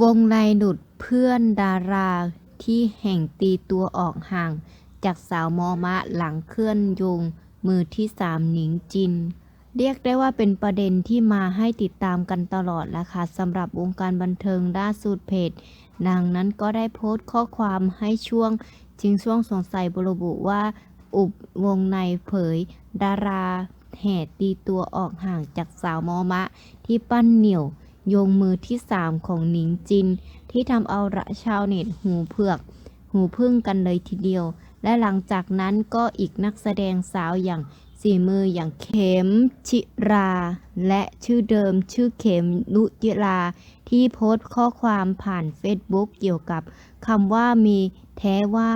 วงในหนุดเพื่อนดาราที่แห่งตีตัวออกห่าง จากสาวมอมะหลังเคลื่อนยง มือที่สามหนิงจิน เรียกได้ว่าเป็นประเด็นที่มาให้ติดตามกันตลอดแล้วค่ะสำหรับวงการบันเทิงล่าสุดเพจนางนั้นก็ได้โพสต์ข้อความให้ช่วงชิงช่วงสงสัยบระบุว่า อุบวงในเผย ดาราแห่ตีตัวออกห่างจากสาวมอมะที่ปั้นเหนี่ยว โยงมือที่สามของหนิงจิน ที่ทำเอาระชาวเน็ตหูเผือก หูพึ่งกันเลยทีเดียว และหลังจากนั้นก็อีกนักแสดงสาวอย่างสีมืออย่างเข็มชิรา และชื่อเดิมชื่อเข็มนุจิรา ที่โพสต์ข้อความผ่านเฟซบุ๊กเกี่ยวกับคำว่ามีแท้ว่า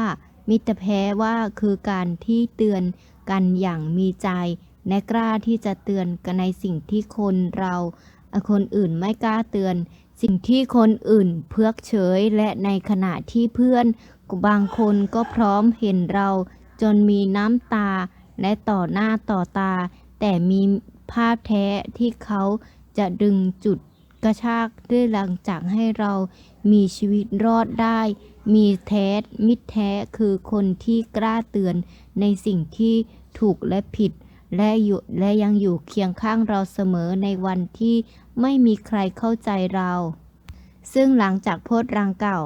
มิตรแพ้ว่าคือการที่เตือนกันอย่างมีใจ และกล้าที่จะเตือนกันในสิ่งที่คนเรา คนอื่นไม่กล้าเตือน สิ่งที่คนอื่นเพือกเฉยและในขณะที่เพื่อน บางคนก็พร้อมเห็นเรา จนมีน้ำตาและต่อหน้าต่อตา แต่มีภาพแท้ที่เขาจะดึงจุดกระชากด้วยหลังจากให้เรามีชีวิตรอดได้ มีแท้ มิตรแท้คือคนที่กล้าเตือนในสิ่งที่ถูกและผิด และอยู่และยังอยู่เคียงข้างเราเสมอในวันที่ไม่มีใครเข้าใจเรา ซึ่งหลังจากโพสต์รังเก่า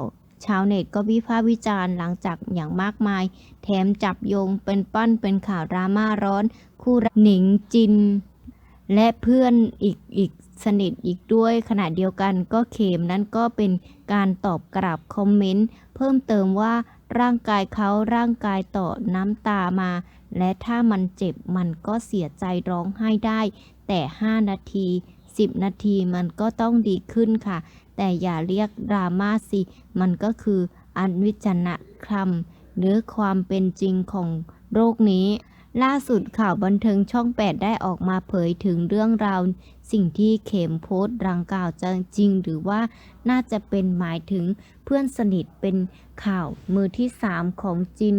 ชาวเน็ตก็วิพากษ์วิจารณ์หลังจากอย่างมากมาย แถมจับโยงเป็นปั้นเป็นข่าวดราม่าร้อน คู่หนิงจิน และเพื่อนอีกอีกสนิทอีกด้วยขณะเดียวกันก็เขมนั้นก็เป็นการตอบกลับคอมเมนต์ เพิ่มเติมว่า ร่างกายเขาร่างกายต่อน้ำตามา และถ้ามันเจ็บมันก็เสียใจร้องไห้ได้ แต่ 5 นาที 10 นาทีมันก็ต้องดีขึ้นค่ะ แต่อย่าเรียกดราม่าสิ มันก็คืออนวิจารณคำหรือความเป็นจริงของโรคนี้ ล่าสุดข่าวบันเทิงช่อง 8 ได้ออกมาเผยถึงเรื่องราว สิ่งที่เข็มโพสต์ดังกล่าวจะจริง หรือว่าน่าจะเป็นหมายถึงเพื่อนสนิทเป็นข่าวมือที่ 3 ของจิน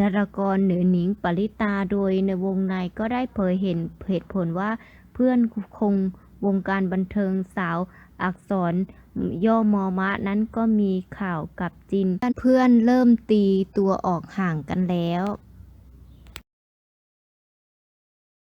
ดารากรหรือหนิงปริตาโดยในวงในก็ได้เผยเห็นเหตุผลว่าเพื่อนคงวงการบันเทิงสาวอักษรย่อมอมะนั้นก็มีข่าวกับจิน เพื่อนเริ่มตีตัวออกห่างกันแล้ว